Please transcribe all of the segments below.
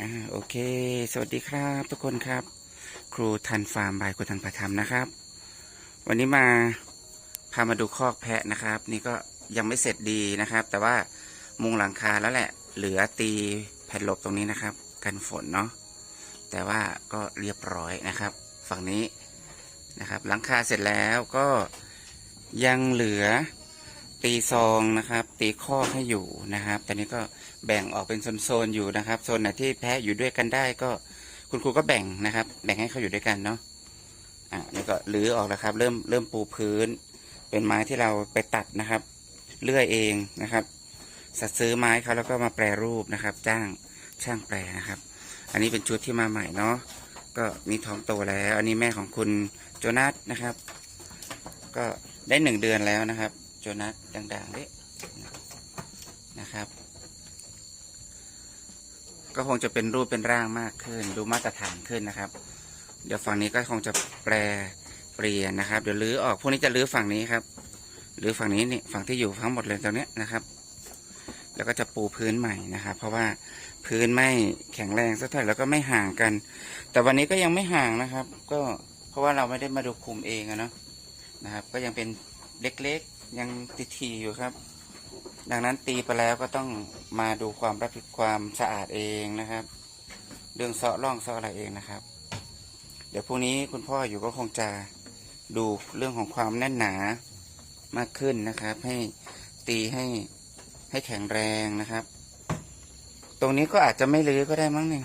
อ่าโอเค สวัสดีครับทุกคนครับ ครูทันฟาร์มบายครูทันประธรรมนะครับ วันนี้มาพามาดูคอกแพะนะครับ นี่ก็ยังไม่เสร็จดีนะครับ แต่ว่ามุงหลังคาแล้วแหละ เหลือตีแผ่นหลบตรงนี้นะครับ กันฝนเนาะแต่ว่าก็เรียบร้อยนะครับ ฝั่งนี้นะครับ หลังคาเสร็จแล้วก็ยังเหลือ ตีซองนะครับ ตีข้อให้อยู่นะครับ ตอนนี้ก็แบ่งออกเป็นโซนๆอยู่นะครับโซนไหนที่แพะอยู่ด้วยกันได้ก็คุณครูก็แบ่งนะครับ แบ่งให้เขาอยู่ด้วยกันเนาะอะนี่ก็รื้อออกแล้วครับ เริ่มเริ่มปูพื้น เป็นไม้ที่เราไปตัดนะครับ เลื่อยเองนะครับสัตซื้อไม้เขาแล้วก็มาแปรรูปนะครับ จ้างช่างแปรนะครับ อันนี้เป็นชุดที่มาใหม่เนาะก็มีท้องโตแล้ว อันนี้แม่ของคุณโจนัสนะครับ ก็ได้หนึ่งเดือนแล้วนะครับ โจนัสดังๆนี่นะครับ ก็คงจะเป็นรูปเป็นร่างมากขึ้น ดูมาตรฐานขึ้นนะครับ เดี๋ยวฝั่งนี้ก็คงจะแปรเปลี่ยนนะครับ เดี๋ยวรื้อออกพวกนี้จะรื้อฝั่งนี้ครับรื้อฝั่งนี้นี่ฝั่งที่อยู่ทั้งหมดเลยตรงนี้นะครับ แล้วก็จะปูพื้นใหม่นะครับ เพราะว่าพื้นไม่แข็งแรงสักเท่าไหร่แล้วก็ไม่ห่างกัน แต่วันนี้ก็ยังไม่ห่างนะครับ ก็เพราะว่าเราไม่ได้มาดูคุมเองอะเนาะนะครับ ก็ยังเป็นเล็กๆ ยังติดทีอยู่ครับ ดังนั้นตีไปแล้วก็ต้องมาดูความรับผิดความสะอาดเองนะครับเรื่องเซาะร่องเซาะอะไรเองนะครับ เดี๋ยวพรุ่งนี้คุณพ่ออยู่ก็คงจะดูเรื่องของความแน่นหนามากขึ้นนะครับ ให้ตีให้ให้แข็งแรงนะครับ ตรงนี้ก็อาจจะไม่ลื้อก็ได้มั้งหนึ่ง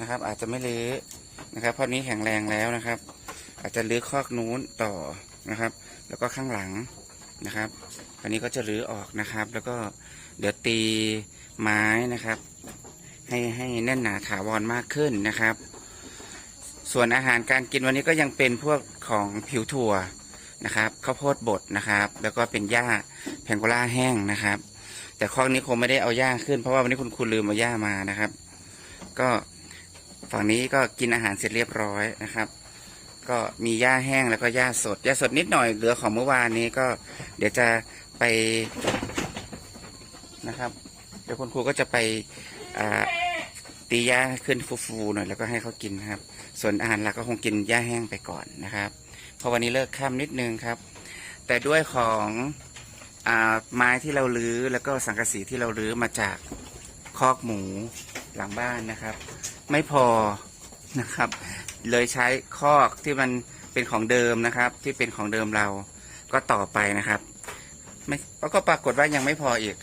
นะครับ อาจจะไม่ลื้อนะครับ เพราะนี้แข็งแรงแล้วนะครับ อาจจะลื้อคอกนู้นต่อนะครับ แล้วก็ข้างหลัง นะครับ อันนี้ก็จะรื้อออกนะครับ แล้วก็เดี๋ยวตีไม้นะครับ ให้ให้แน่นหนาถาวรมากขึ้นนะครับ ส่วนอาหารการกินวันนี้ก็ยังเป็นพวกของผิวถั่วนะครับข้าวโพดบดนะครับ แล้วก็เป็นหญ้าแพงโกล่าแห้งนะครับ แต่ข้อนี้คงไม่ได้เอาหญ้าขึ้นเพราะว่าวันนี้คุณครูลืมเอาหญ้ามานะครับ ก็ฝั่งนี้ก็กินอาหารเสร็จเรียบร้อยนะครับ ก็มีหญ้าแห้งแล้วก็หญ้าสดหญ้าสดนิดหน่อยเหลือของเมื่อวานนี้ก็ เดี๋ยวจะไปนะครับ เดี๋ยวคุณครูก็จะไปตีหญ้าขึ้นฟูๆหน่อยแล้วก็ให้เขากินครับ ส่วนอาหารหลักก็คงกินหญ้าแห้งไปก่อนนะครับเพราะวันนี้เลิกค่ำนิดนึงครับ แต่ด้วยของอไม้ที่เราลื้อแล้วก็สังกะสีที่เราลื้อมาจากคอกหมูหลังบ้านนะครับ ไม่พอนะครับ เลยใช้คอกที่มันเป็นของเดิมนะครับ ที่เป็นของเดิมเราก็ต่อไปนะครับไม่ก็ปรากฏว่ายังไม่พออีก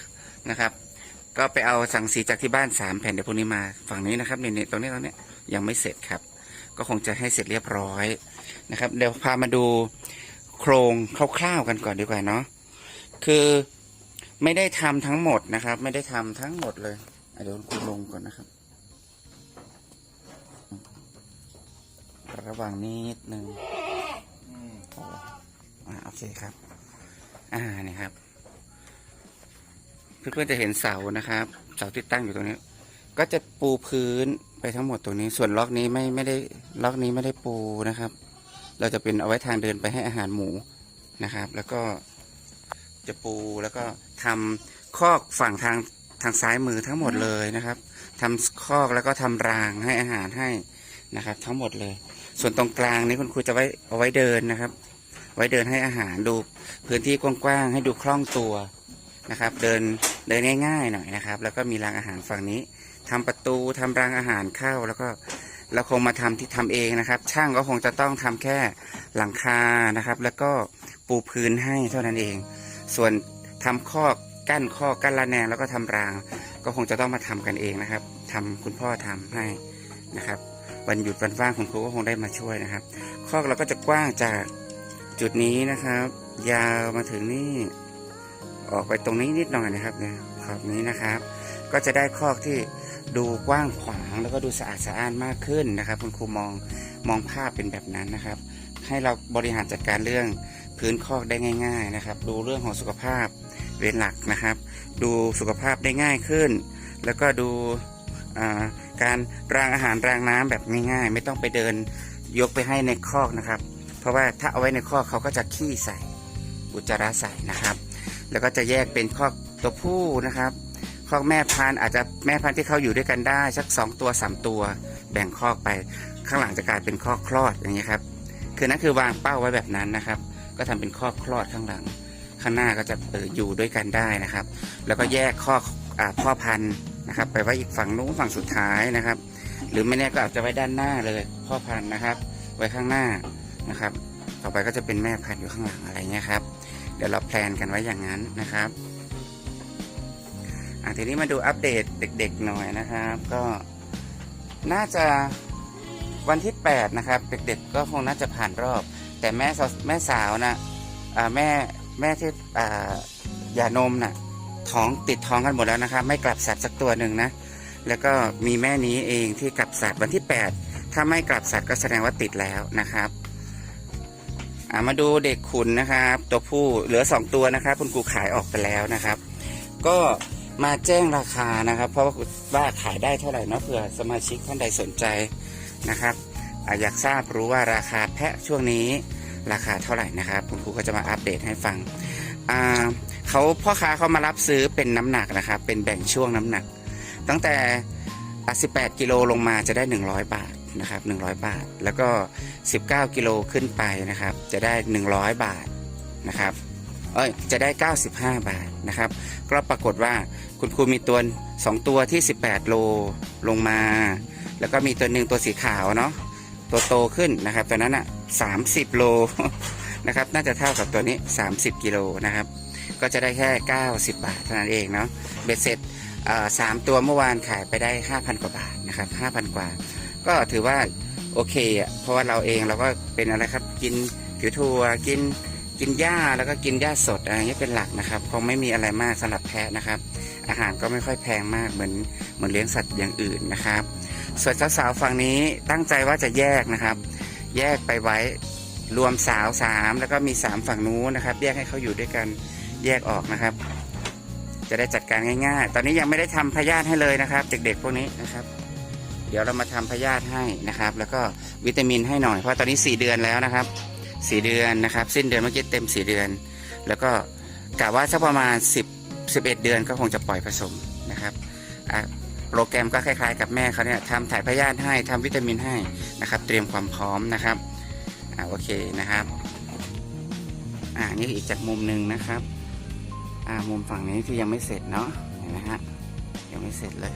นะครับ ก็ไปเอาสังสีจากที่บ้านสามแผ่นเดี๋ยวพวกนี้มาฝั่งนี้นะครับเนี่ยตรงนี้ตรงนี้ยังไม่เสร็จครับ ก็คงจะให้เสร็จเรียบร้อยนะครับ เดี๋ยวพามาดูโครงคร่าวๆกันก่อนดีกว่าเนาะคือไม่ได้ทำทั้งหมดนะครับ ไม่ได้ทำทั้งหมดเลยเดี๋ยวคุณลงก่อนนะครับ ระหว่างนิดหนึ่งอ่าโอเคครับ อ่านี่ครับ เพื่อนๆจะเห็นเสานะครับ เสาที่ตั้งอยู่ตรงนี้ ก็จะปูพื้นไปทั้งหมดตรงนี้ ส่วนล็อกนี้ไม่ไม่ได้ล็อกนี้ไม่ได้ปูนะครับ เราจะเป็นเอาไว้ทางเดินไปให้อาหารหมูนะครับ แล้วก็จะปูแล้วก็ทำคอกฝั่งทางทางซ้ายมือทั้งหมดเลยนะครับทำคอกแล้วก็ทำรางให้อาหารให้นะครับ ทั้งหมดเลย ส่วนตรงกลางนี้คุณครูจะไว้เอาไว้เดินนะครับ ไว้เดินให้อาหารดูพื้นที่กว้างๆให้ดูคล่องตัวนะครับ เดินเดินง่ายๆหน่อยนะครับ แล้วก็มีรางอาหารฝั่งนี้ทำประตูทำรางอาหารเข้าแล้วก็เราคงมาทำที่ทำเองนะครับ ช่างก็คงจะต้องทำแค่หลังคานะครับ แล้วก็ปูพื้นให้เท่านั้นเอง ส่วนทำคอกกั้นคอกกั้นระแนงแล้วก็ทำราง ก็คงจะต้องมาทำกันเองนะครับทำคุณพ่อทำให้นะครับ วันหยุดวันว่างคุณครูก็คงได้มาช่วยนะครับ คอกเราก็จะกว้างจากจุดนี้นะครับ ยาวมาถึงนี่ออกไปตรงนี้นิดหน่อยนะครับเนี่ยขอบนี้นะครับ ก็จะได้คอกที่ดูกว้างขวางแล้วก็ดูสะอาดสะอ้านมากขึ้นนะครับ คุณครูมองมองภาพเป็นแบบนั้นนะครับ ให้เราบริหารจัดการเรื่องพื้นคอกได้ง่าย ๆนะครับ ดูเรื่องของสุขภาพเป็นหลักนะครับ ดูสุขภาพได้ง่ายขึ้น แล้วก็ดูอ่า การรางอาหารรางน้ำแบบง่ายๆ ไม่ต้องไปเดินยกไปให้ในคอกนะครับ เพราะว่าถ้าเอาไว้ในคอกเขาก็จะขี้ใส่อุจจาระใส่นะครับ แล้วก็จะแยกเป็นคอกตัวผู้นะครับคอกแม่พันธุ์อาจจะแม่พันธุ์ที่เขาอยู่ด้วยกันได้สักสองตัวสามตัว แบ่งคอกไปข้างหลังจะกลายเป็นคอกคลอดอย่างนี้ครับคือนั่นคือวางเป้าไว้แบบนั้นนะครับ ก็ทำเป็นคอกคลอดข้างหลัง ข้างหน้าก็จะเอออยู่ด้วยกันได้นะครับ แล้วก็แยกคอกอพ่อพันธุ์ นะครับ ไปไว้อีกฝั่งนู้นฝั่งสุดท้ายนะครับ หรือไม่แน่ก็อาจจะไว้ด้านหน้าเลยพ่อพันธุ์นะครับ ไว้ข้างหน้านะครับ ต่อไปก็จะเป็นแม่พันธุ์อยู่ข้างหลังอะไรเงี้ยครับ เดี๋ยวเราแพลนกันไว้อย่างนั้นนะครับอะทีนี้มาดูอัปเดตเด็ก ๆ หน่อยนะครับ ก็น่าจะวันที่ 8 นะครับ เด็กๆก็คงน่าจะผ่านรอบ แต่แม่สาวแม่สาวนะแม่แม่ที่อย่านมน่ะ ท้องติดท้องกันหมดแล้วนะครับไม่กลับสัตว์สักตัวหนึ่งนะ แล้วก็มีแม่นี้เองที่กลับสัตว์วันที่ 8 ถ้าไม่กลับสัตว์ก็แสดงว่าติดแล้วนะครับามาดูเด็กขุนนะครับ ตัวผู้เหลือ 2 ตัวนะครับ คุณครูขายออกไปแล้วนะครับ ก็มาแจ้งราคานะครับ เพราะว่าว่าขายได้เท่าไหร่เนาะเผื่อสมาชิกท่านใดสนใจนะครับอาอยากทราบรู้ว่าราคาแพะช่วงนี้ราคาเท่าไหร่นะครับ คุณครูก็จะมาอัปเดตให้ฟังอ่า เขาพ่อค้าเขามารับซื้อเป็นน้ำหนักนะครับเป็นแบ่งช่วงน้ำหนัก ตั้งแต่ 18 กิโลลงมาจะได้ 100 บาทนะครับ100 บาท แล้วก็ 19 กิโลขึ้นไปนะครับ จะได้ 100 บาทนะครับเอ้ยจะได้ 95 บาทนะครับ ก็ปรากฏว่าคุณครูมีตัว 2 ตัวที่ 18 โลลงมา แล้วก็มีตัวหนึ่งตัวสีขาวเนาะตัวโตขึ้นนะครับตัวนั้นอะ30 โลนะครับ น่าจะเท่ากับตัวนี้ 30 กิโลนะครับ ก็จะได้แค่ 90 บาทเท่านั้นเองเนาะเบ็ดเสร็จสามตัวเมื่อวานขายไปได้ 5,000 กว่าบาทนะครับ5,000 กว่า ก็ถือว่าโอเคอะเพราะว่าเราเองเราก็เป็นอะไรครับกินผิวถั่วกินกินหญ้าแล้วก็กินหญ้าสดอะไรเงี้ยเป็นหลักนะครับคงไม่มีอะไรมากสำหรับแพะนะครับ อาหารก็ไม่ค่อยแพงมากเหมือนเหมือนเลี้ยงสัตว์อย่างอื่นนะครับ ส่วนสาวๆฝั่งนี้ตั้งใจว่าจะแยกนะครับ แยกไปไว้รวมสาวสามแล้วก็มีสามฝั่งนู้นนะครับ แยกให้เขาอยู่ด้วยกัน แยกออกนะครับ จะได้จัดการง่าย ๆ ตอนนี้ยังไม่ได้ทำพยาธิให้เลยนะครับเด็กๆพวกนี้นะครับ เดี๋ยวเรามาทำพยาธิให้นะครับ แล้วก็วิตามินให้หน่อยเพราะตอนนี้ 4 เดือนแล้วนะครับ 4 เดือนนะครับ สิ้นเดือนเมื่อกี้เต็ม 4 เดือน แล้วก็กะว่าสักประมาณ 10 11 เดือนก็คงจะปล่อยผสมนะครับโปรแกรมก็คล้ายๆกับแม่เขาเนี่ยทำถ่ายพยาธิให้ทำวิตามินให้นะครับ เตรียมความพร้อมนะครับอ่าโอเคนะครับ อ่านี่อีกจากมุมหนึ่งนะครับ อ่ามุมฝั่งนี้ที่ยังไม่เสร็จเนาะเห็นไหมฮะยังไม่เสร็จเลย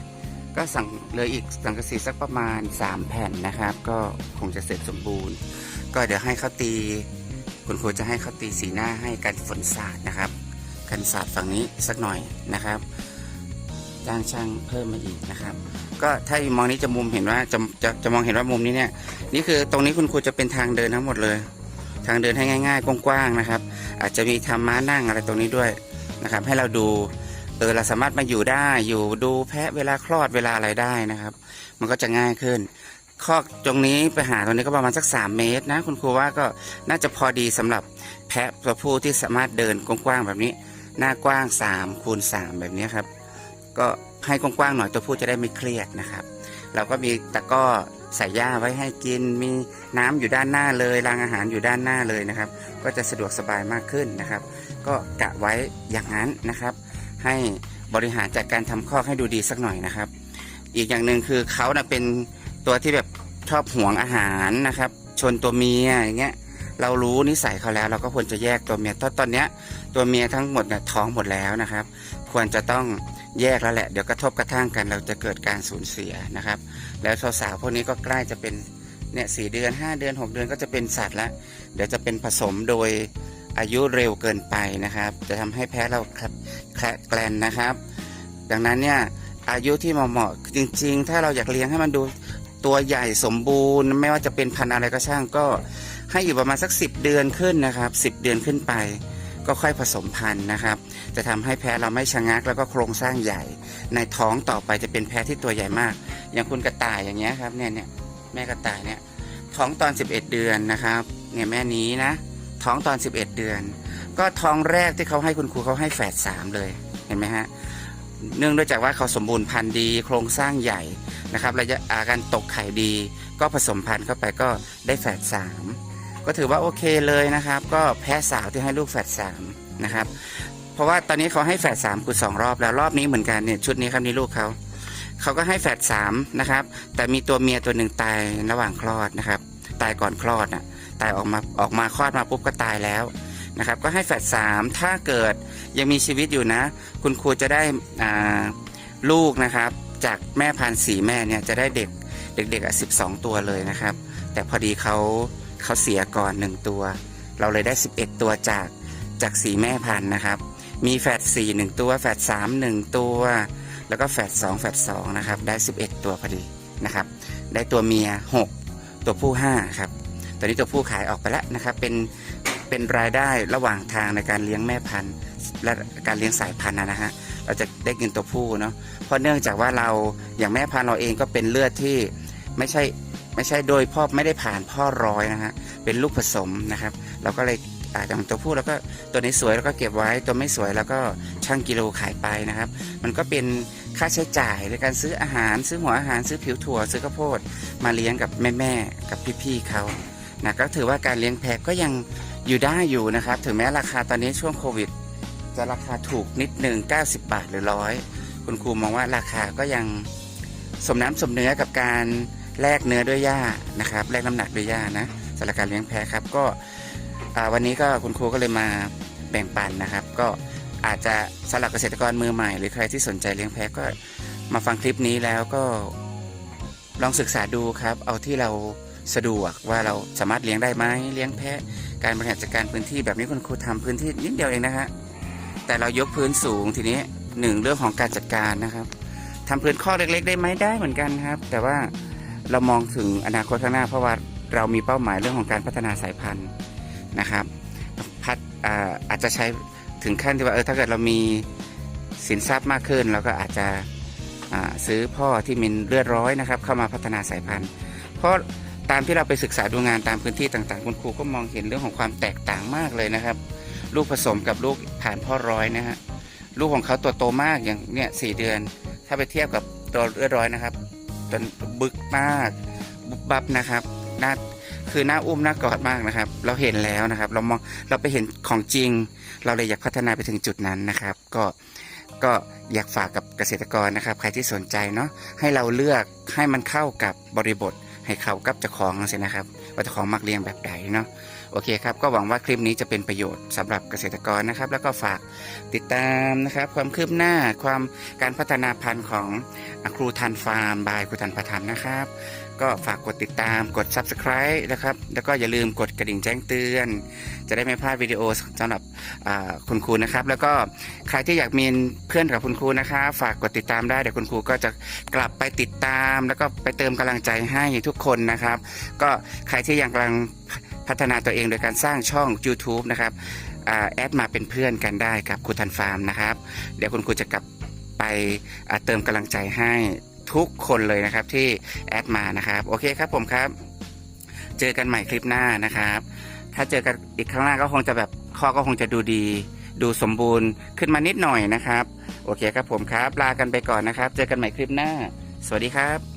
ก็สั่งเลืออีกสังกะสีสักประมาณ 3 แผ่นนะครับ ก็คงจะเสร็จสมบูรณ์ ก็เดี๋ยวให้เขาตี คุณครูจะให้เขาตีสีหน้าให้กันฝนสาดนะครับ กันสาดฝั่งนี้สักหน่อยนะครับจ้างช่างเพิ่มมาอีกนะครับ ก็ถ้ามองนี้จะมุมเห็นว่าจะจะจะมองเห็นว่ามุมนี้เนี่ยนี่คือตรงนี้คุณครูจะเป็นทางเดินทั้งหมดเลย ทางเดินให้ง่าย ๆ กว้างๆนะครับ อาจจะมีทำม้านั่งอะไรตรงนี้ด้วย นะครับ ให้เราดูเออเราสามารถมาอยู่ได้อยู่ดูแพะเวลาคลอดเวลาอะไรได้นะครับ มันก็จะง่ายขึ้นคอกตรงนี้ไปหาตรงนี้ก็ประมาณสัก 3 เมตรนะ คุณครูว่าก็น่าจะพอดีสำหรับแพะตัวผู้ที่สามารถเดินกว้างๆแบบนี้ หน้ากว้าง3คูณ3แบบนี้ครับ ก็ให้กว้างๆหน่อยตัวผู้จะได้ไม่เครียดนะครับ เราก็มีตะก้อใส่หญ้าไว้ให้กิน มีน้ำอยู่ด้านหน้าเลยรางอาหารอยู่ด้านหน้าเลยนะครับ ก็จะสะดวกสบายมากขึ้นนะครับ ก็กะไว้อย่างนั้นนะครับ ให้บริหารจัดการทำคอกให้ดูดีสักหน่อยนะครับ อีกอย่างหนึ่งคือเขานะเป็นตัวที่แบบชอบห่วงอาหารนะครับ ชนตัวเมียอย่างเงี้ยเรารู้นิสัยเขาแล้ว เราก็ควรจะแยกตัวเมียตอนตอนเนี้ยตัวเมียทั้งหมดเนี่ยท้องหมดแล้วนะครับ ควรจะต้องแยกแล้วแหละ เดี๋ยวกระทบกระทั่งกันเราจะเกิดการสูญเสียนะครับ แล้วสาวๆพวกนี้ก็ใกล้จะเป็นเนี่ยสเดือน 5 เดือน 6 เดือนก็จะเป็นสัตว์ละเดี๋ยวจะเป็นผสมโดย อายุเร็วเกินไปนะครับ จะทำให้แพ้เราแคลแคลแกลนนะครับ ดังนั้นเนี่ยอายุที่เหมาะๆจริง ๆ ถ้าเราอยากเลี้ยงให้มันดูตัวใหญ่สมบูรณ์ ไม่ว่าจะเป็นพันธุ์อะไรก็ช่างก็ให้อยู่ประมาณสัก 10 เดือนขึ้นนะครับ 10 เดือนขึ้นไป ก็ค่อยผสมพันธุ์นะครับ จะทำให้แพ้เราไม่ชะงักแล้วก็โครงสร้างใหญ่ ในท้องต่อไปจะเป็นแพ้ที่ตัวใหญ่มาก อย่างคุณกระต่ายอย่างเงี้ยครับเนี่ยเนี่ยแม่กระต่ายเนี่ยท้องตอน 11 เดือนนะครับเนี่ยแม่นี้นะ ท้องตอน 11 เดือน ก็ท้องแรกที่เขาให้คุณครูเขาให้แฝดสามเลยเห็นไหมฮะเนื่องด้วยจากว่าเขาสมบูรณ์พันธุ์ดีโครงสร้างใหญ่นะครับระยะอาการตกไข่ดี ก็ผสมพันธุ์เข้าไปก็ได้แฝดสามก็ถือว่าโอเคเลยนะครับ ก็แพ้สาวที่ให้ลูกแฝดสามนะครับเพราะว่าตอนนี้เขาให้แฝดสามคือสองรอบแล้วรอบนี้เหมือนกันเนี่ยชุดนี้ครับนี่ลูกเขาเขาก็ให้แฝดสามนะครับแต่มีตัวเมียตัวหนึ่งตายระหว่างคลอดนะครับ ตายก่อนคลอดน่ะ ตายออกมาออกมาคลอดมาปุ๊บก็ตายแล้วนะครับ ก็ให้แฝดสามถ้าเกิดยังมีชีวิตอยู่นะ คุณครูจะได้ลูกนะครับ จากแม่พันธุ์สีแม่เนี่ยจะได้เด็กเด็กๆอะสิบสองตัวเลยนะครับ แต่พอดีเขาเขาเสียก่อนหนึ่งตัว เราเลยได้ 11 ตัวจากจากสีแม่พันธุ์นะครับ มีแฝดสี่หนึ่งตัวแฝดสามหนึ่งตัว แล้วก็แฝดสองแฝดสองนะครับ ได้ 11 ตัวพอดีนะครับ ได้ตัวเมีย 6 ตัวผู้5ครับ ตอนนี้ตัวผู้ขายออกไปแล้วนะครับ เป็นเป็นรายได้ระหว่างทางในการเลี้ยงแม่พันธุ์ และการเลี้ยงสายพันธุ์นะฮะเราจะได้กินตัวผู้เนาะเพราะเนื่องจากว่าเราอย่างแม่พันธุ์เราเองก็เป็นเลือดที่ไม่ใช่ไม่ใช่โดยพ่อไม่ได้ผ่านพ่อร้อยนะฮะเป็นลูกผสมนะครับ เราก็เลยอาอย่างตัวผู้แล้วก็ตัวนี้สวยแล้วก็เก็บไว้ตัวไม่สวยแล้วก็ช่างกิโลขายไปนะครับ มันก็เป็นค่าใช้จ่ายในการซื้ออาหาร ซื้อหัวอาหารซื้อผิวถั่วซื้อข้าวโพดมาเลี้ยงกับแม่ๆกับพี่ๆเขา นะก็ถือว่าการเลี้ยงแพะก็ยังอยู่ได้อยู่นะครับ ถึงแม้ราคาตอนนี้ช่วงโควิด จะราคาถูกนิดหนึ่ง90 บาทหรือร้อยคุณครูมองว่าราคาก็ยังสมน้ำสมเนื้อกับการแลกเนื้อด้วยหญ้านะครับแลกน้ำหนักด้วยหญ้านะสำหรับการเลี้ยงแพะครับก็วันนี้ก็คุณครูก็เลยมาแบ่งปันนะครับ ก็อาจจะสำหรับเกษตรกรมือใหม่ หรือใครที่สนใจเลี้ยงแพะก็มาฟังคลิปนี้แล้วก็ลองศึกษาดูครับ เอาที่เรา สะดวกว่าเราสามารถเลี้ยงได้ไหมเลี้ยงแพะการบริหารจัดการพื้นที่แบบนี้คุณครูทำพื้นที่นิดเดียวเองนะฮะแต่เรายกพื้นสูงทีนี้หนึ่งเรื่องของการจัดการนะครับทำพื้นข้อเล็กๆ ได้ไหมได้เหมือนกันครับ แต่ว่าเรามองถึงอนาคตข้างหน้า เพราะว่าเรามีเป้าหมายเรื่องของการพัฒนาสายพันธุ์นะครับพัดอาอาจจะใช้ถึงขั้นที่ว่าเออถ้าเกิดเรามีสินทรัพย์มากขึ้นเราก็อาจจะซื้อพ่อที่มีเลือดร้อยนะครับ เข้ามาพัฒนาสายพันธุ์ เพราะ ตามที่เราไปศึกษาดูงานตามพื้นที่ต่างๆ คุณครูก็มองเห็นเรื่องของความแตกต่างมากเลยนะครับ ลูกผสมกับลูกผ่านพ่อร้อยนะฮะลูกของเขาตัวโตมากอย่างเนี่ยสี่เดือน ถ้าไปเทียบกับตัวเลือดร้อยนะครับจนบึกมากบุบบับนะครับหน้าคือหน้าอุ้มหน้ากอดมากนะครับ เราเห็นแล้วนะครับ เรามองเราไปเห็นของจริง เราเลยอยากพัฒนาไปถึงจุดนั้นนะครับ ก็ก็อยากฝากกับเกษตรกรนะครับ ใครที่สนใจเนาะให้เราเลือกให้มันเข้ากับบริบท ให้เข้ากับเจ้าของสินะครับ ว่าเจ้าของมักเลี้ยงแบบใดเนาะโอเคครับ ก็หวังว่าคลิปนี้จะเป็นประโยชน์สำหรับเกษตรกรนะครับ แล้วก็ฝากติดตามนะครับ ความคืบหน้าความการพัฒนาพันธุ์ของครูทันฟาร์มบายครูทันประทันนะครับ ก็ฝากกดติดตามกด subscribe นะครับ แล้วก็อย่าลืมกดกระดิ่งแจ้งเตือน จะได้ไม่พลาดวิดีโอสำหรับคุณครูนะครับ แล้วก็ใครที่อยากมีเพื่อนกับคุณครูนะครับฝากกดติดตามได้เดี๋ยวคุณครูก็จะกลับไปติดตาม แล้วก็ไปเติมกำลังใจให้ทุกคนนะครับ ก็ใครที่ยังกำลังพัฒนาตัวเองโดยการสร้างช่อง YouTube นะครับอแอดมาเป็นเพื่อนกันได้กับครูทันฟาร์มนะครับ เดี๋ยวคุณครูจะกลับไปเติมกำลังใจให้ ทุกคนเลยนะครับที่แอดมานะครับ โอเคครับผมครับ เจอกันใหม่คลิปหน้านะครับ ถ้าเจอกันอีกครั้งหน้าก็คงจะแบบข้อก็คงจะดูดี ดูสมบูรณ์ขึ้นมานิดหน่อยนะครับ โอเคครับผมครับ ลากันไปก่อนนะครับ เจอกันใหม่คลิปหน้า สวัสดีครับ